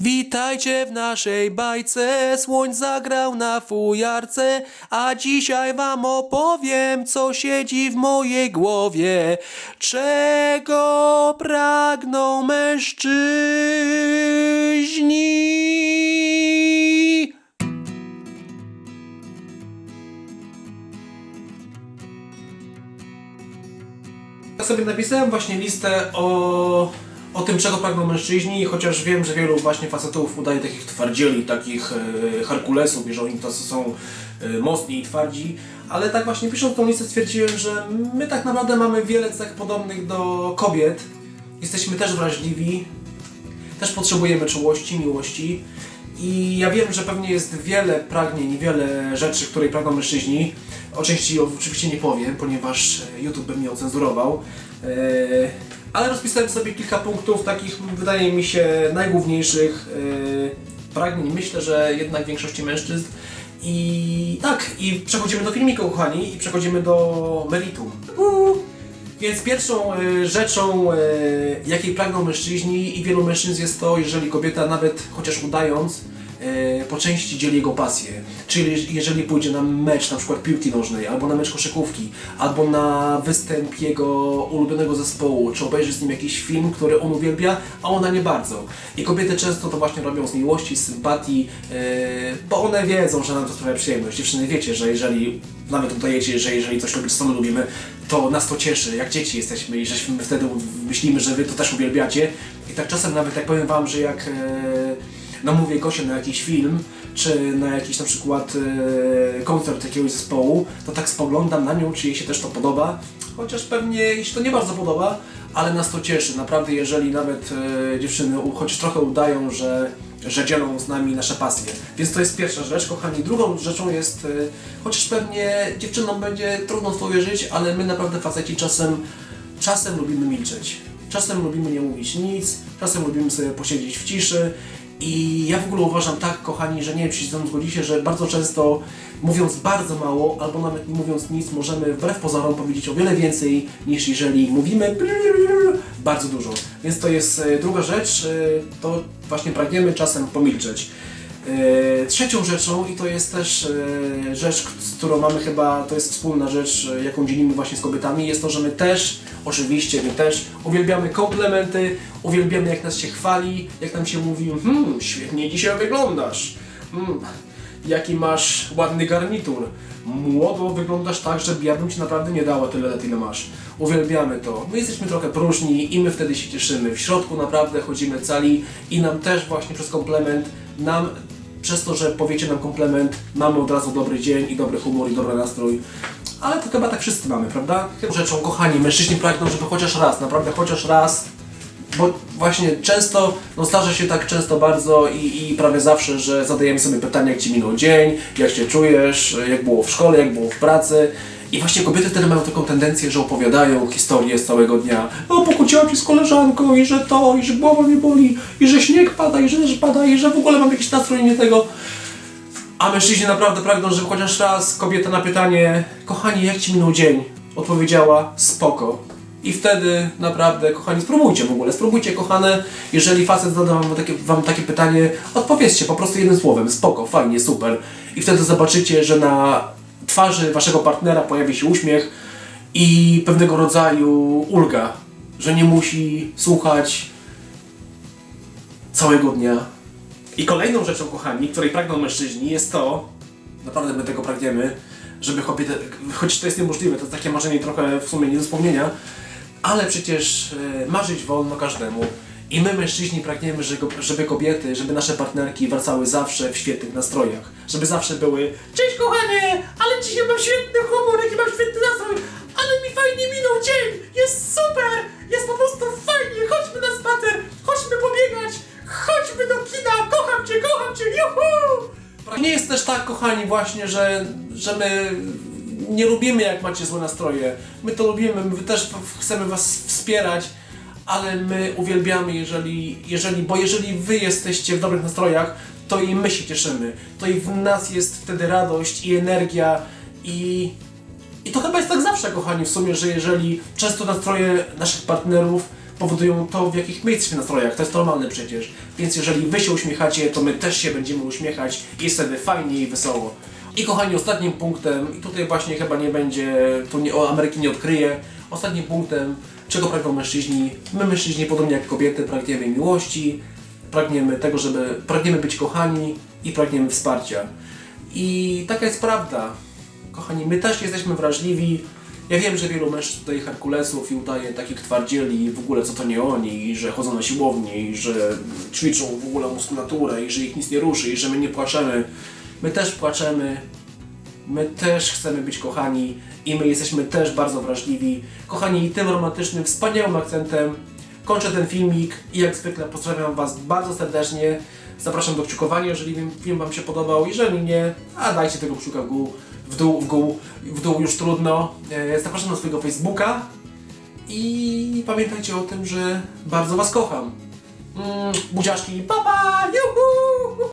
Witajcie w naszej bajce, słoń zagrał na fujarce, a dzisiaj wam opowiem, co siedzi w mojej głowie. Czego pragną mężczyźni? Ja sobie napisałem właśnie listę o, o tym, czego pragną mężczyźni, chociaż wiem, że wielu właśnie facetów udaje takich twardzieli, takich e, Herkulesów, że oni to są e, mocni i twardzi, ale tak właśnie pisząc tą listę stwierdziłem, że my tak naprawdę mamy wiele cech podobnych do kobiet. Jesteśmy też wrażliwi, też potrzebujemy czułości, miłości. I ja wiem, że pewnie jest wiele pragnień wiele rzeczy, której pragną mężczyźni. O części oczywiście nie powiem, ponieważ YouTube by mnie ocenzurował. Eee, Ale rozpisałem sobie kilka punktów takich, wydaje mi się, najgłówniejszych eee, pragnień. Myślę, że jednak większości mężczyzn. I tak, i przechodzimy do filmiku, kochani, i przechodzimy do meritum. Uuu. Więc pierwszą e, rzeczą, e, jakiej pragną mężczyźni i wielu mężczyzn jest to, jeżeli kobieta nawet chociaż udając, po części dzieli jego pasję. Czyli jeżeli pójdzie na mecz na przykład piłki nożnej, albo na mecz koszykówki, albo na występ jego ulubionego zespołu, czy obejrzy z nim jakiś film, który on uwielbia, a ona nie bardzo. I kobiety często to właśnie robią z miłości, z sympatii, e, bo one wiedzą, że nam to sprawia przyjemność. Dziewczyny wiecie, że jeżeli nawet dodajecie, że jeżeli coś lubicie, co my lubimy, to nas to cieszy, jak dzieci jesteśmy i żeśmy wtedy myślimy, że wy to też uwielbiacie. I tak czasem nawet jak powiem wam, że jak e, namówię Gosię na jakiś film, czy na jakiś na przykład e, koncert jakiegoś zespołu, to tak spoglądam na nią, czy jej się też to podoba. Chociaż pewnie jej się to nie bardzo podoba, ale nas to cieszy. Naprawdę, jeżeli nawet e, dziewczyny choć trochę udają, że, że dzielą z nami nasze pasje. Więc to jest pierwsza rzecz, kochani. Drugą rzeczą jest, e, chociaż pewnie dziewczynom będzie trudno w to uwierzyć, ale my naprawdę faceci czasem, czasem lubimy milczeć. Czasem lubimy nie mówić nic, czasem lubimy sobie posiedzieć w ciszy. I ja w ogóle uważam tak, kochani, że nie wiem, czy się ze mną zgodzicie, że bardzo często mówiąc bardzo mało, albo nawet nie mówiąc nic, możemy wbrew pozorom powiedzieć o wiele więcej, niż jeżeli mówimy bardzo dużo. Więc to jest e, druga rzecz, e, to właśnie pragniemy czasem pomilczeć. E, Trzecią rzeczą, i to jest też e, rzecz, z którą mamy chyba, to jest wspólna rzecz, e, jaką dzielimy właśnie z kobietami, jest to, że my też, oczywiście, my też uwielbiamy komplementy, uwielbiamy jak nas się chwali, jak nam się mówi, hmm, świetnie dzisiaj wyglądasz, hmm, jaki masz ładny garnitur, młodo wyglądasz tak, że ja bym Ci naprawdę nie dała tyle lat, ile masz. Uwielbiamy to. My jesteśmy trochę próżni i my wtedy się cieszymy. W środku naprawdę chodzimy cali i nam też właśnie przez komplement, nam przez to, że powiecie nam komplement, mamy od razu dobry dzień i dobry humor i dobry nastrój. Ale to chyba tak wszyscy mamy, prawda? Rzeczą, kochani, mężczyźni pragną, żeby chociaż raz, naprawdę chociaż raz bo właśnie często, no zdarza się tak często bardzo i, i prawie zawsze, że zadajemy sobie pytania, jak Ci minął dzień, jak się czujesz, jak było w szkole, jak było w pracy. I właśnie kobiety wtedy mają taką tendencję, że opowiadają historię z całego dnia. O, pokłóciłam się z koleżanką i że to, i że głowa mnie boli, i że śnieg pada, i że deszcz pada, i że w ogóle mam jakiś nastrój nie tego. A mężczyźni naprawdę pragną, żeby chociaż raz kobieta na pytanie Kochani, jak Ci minął dzień? Odpowiedziała spoko. I wtedy naprawdę, kochani, spróbujcie w ogóle, spróbujcie kochane, jeżeli facet zada wam takie, wam takie pytanie, odpowiedzcie po prostu jednym słowem, spoko, fajnie, super. I wtedy zobaczycie, że na twarzy waszego partnera pojawi się uśmiech i pewnego rodzaju ulga, że nie musi słuchać całego dnia. I kolejną rzeczą, kochani, której pragną mężczyźni jest to, naprawdę my tego pragniemy, żeby kobiety, choć to jest niemożliwe, to takie marzenie trochę w sumie nie do wspomnienia, ale przecież e, marzyć wolno każdemu. I my mężczyźni pragniemy, żeby, kobiety, żeby nasze partnerki wracały zawsze w świetnych nastrojach. Żeby zawsze były Cześć kochanie, ale dzisiaj mam świetny humor, jaki mam świetny nastrój, ale mi fajnie minął dzień, jest super, jest po prostu fajnie, chodźmy na spacer, chodźmy pobiegać, chodźmy do kina, kocham cię, kocham cię, juhu! Nie jest też tak, kochani, właśnie, że, że my nie lubimy, jak macie złe nastroje. My to lubimy, my też chcemy was wspierać, ale my uwielbiamy, jeżeli, jeżeli, bo jeżeli wy jesteście w dobrych nastrojach, to i my się cieszymy. To i w nas jest wtedy radość i energia i i to chyba jest tak zawsze, kochani, w sumie, że jeżeli często nastroje naszych partnerów powodują to, w jakich my jesteśmy nastrojach. To jest normalne przecież. Więc jeżeli wy się uśmiechacie, to my też się będziemy uśmiechać i jest wtedy fajnie i wesoło. I kochani, ostatnim punktem, i tutaj właśnie chyba nie będzie, tu nie, o Ameryki nie odkryję, ostatnim punktem, czego pragną mężczyźni. My mężczyźni, podobnie jak kobiety, pragniemy miłości, pragniemy tego, żeby, pragniemy być kochani i pragniemy wsparcia. I taka jest prawda. Kochani, my też jesteśmy wrażliwi. Ja wiem, że wielu mężczyzn tutaj Herkulesów i udaje takich twardzieli, w ogóle co to nie oni, i że chodzą na siłownię, i że ćwiczą w ogóle muskulaturę, i że ich nic nie ruszy, i że my nie płaczemy. My też płaczemy, my też chcemy być kochani i my jesteśmy też bardzo wrażliwi. Kochani, tym romantycznym, wspaniałym akcentem kończę ten filmik i jak zwykle pozdrawiam Was bardzo serdecznie. Zapraszam do kciukowania, jeżeli film- Wam się podobał. Jeżeli nie, a dajcie tego kciuka w dół, w dół, w dół, w dół już trudno. E, Zapraszam na swojego Facebooka i pamiętajcie o tym, że bardzo Was kocham. Mm, pa pa, juhu!